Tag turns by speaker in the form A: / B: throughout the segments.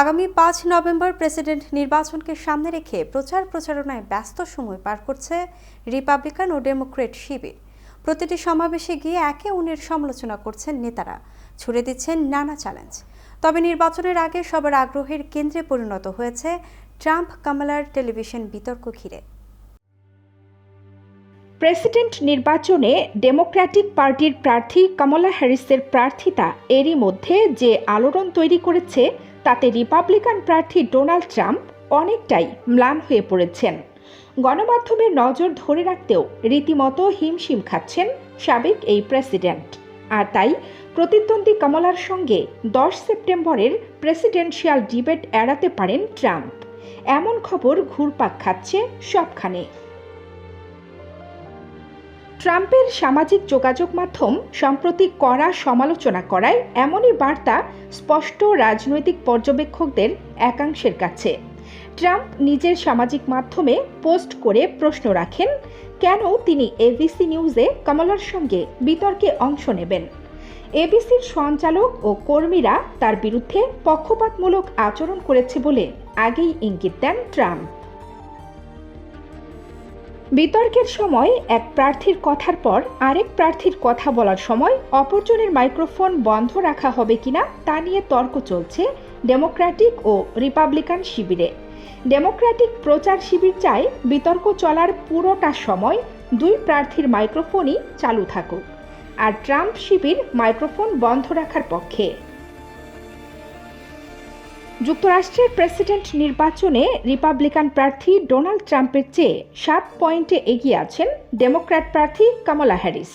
A: আগামী পাঁচ November president নির্বাচনকে সামনে রেখে প্রচার প্রচারণায় ব্যস্ত সময় পার করছে রিপাবলিকান ও ডেমোক্রেট শিবির। প্রতিটি সমাবেশে গিয়ে একে অন্যের সমালোচনা করছেন নেতারা। ছুড়ে দিচ্ছেন নানা চ্যালেঞ্জ। তবে নির্বাচনের আগে সবার আগ্রহের কেন্দ্রে পরিণত হয়েছে ট্রাম্প কামালার টেলিভিশন বিতর্ক ঘিরে।
B: প্রেসিডেন্ট নির্বাচনে ডেমোক্র্যাটিক পার্টির প্রার্থী কমলা হ্যারিসের প্রার্থিতা এরই মধ্যে যে আলোড়ন তৈরি করেছে তাতে রিপাবলিকান প্রার্থী ডোনাল্ড ট্রাম্প অনেকটাই ম্লান হয়ে পড়েছেন। গণমাধ্যমের নজর ধরে রাখতেও রীতিমতো হিমশিম খাচ্ছেন সাবেক এই প্রেসিডেন্ট। আর তাই প্রতিদ্বন্দ্বী কমলার সঙ্গে দশ সেপ্টেম্বরের প্রেসিডেন্সিয়াল ডিবেট এড়াতে পারেন ট্রাম্প এমন খবর ঘুরপাক খাচ্ছে সবখানে। ট্রাম্পের সামাজিক যোগাযোগ মাধ্যম সম্প্রতি কড়া সমালোচনা করায় এমনই বার্তা স্পষ্ট রাজনৈতিক পর্যবেক্ষকদের একাংশের কাছে। ট্রাম্প নিজের সামাজিক মাধ্যমে পোস্ট করে প্রশ্ন রাখেন, কেন তিনি এবিসি নিউজে কমলার সঙ্গে বিতর্কে অংশ নেবেন? এবিসির সঞ্চালক ও কর্মীরা তার বিরুদ্ধে পক্ষপাতমূলক আচরণ করেছে বলে আগেই ইঙ্গিত দেন ট্রাম্প। বিতর্কের সময় এক প্রার্থীর কথার পর আরেক প্রার্থীর কথা বলার সময় অপরজনের মাইক্রোফোন বন্ধ রাখা হবে কিনা তা নিয়ে তর্ক চলছে ডেমোক্র্যাটিক ও রিপাবলিকান শিবিরে। ডেমোক্র্যাটিক প্রচার শিবির চায় বিতর্ক চলার পুরোটা সময় দুই প্রার্থীর মাইক্রোফোনই চালু থাকুক। আর ট্রাম্প শিবির মাইক্রোফোন বন্ধ রাখার পক্ষে। যুক্তরাষ্ট্রের প্রেসিডেন্ট নির্বাচনে রিপাবলিকান প্রার্থী ডোনাল্ড ট্রাম্পের চেয়ে সাত পয়েন্টে এগিয়ে আছেন ডেমোক্র্যাট প্রার্থী কামলা হ্যারিস।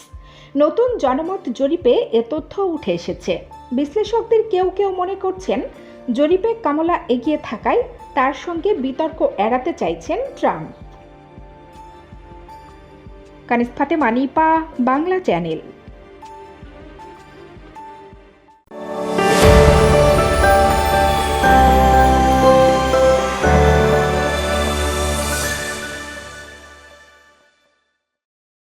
B: নতুন জনমত জরিপে এ তথ্য উঠে এসেছে। বিশ্লেষকদের কেউ কেউ মনে করছেন, জরিপে কামলা এগিয়ে থাকায় তার সঙ্গে বিতর্ক এড়াতে চাইছেন ট্রাম্প। কানিস ফাতেমা নিপা বাংলা চ্যানেল।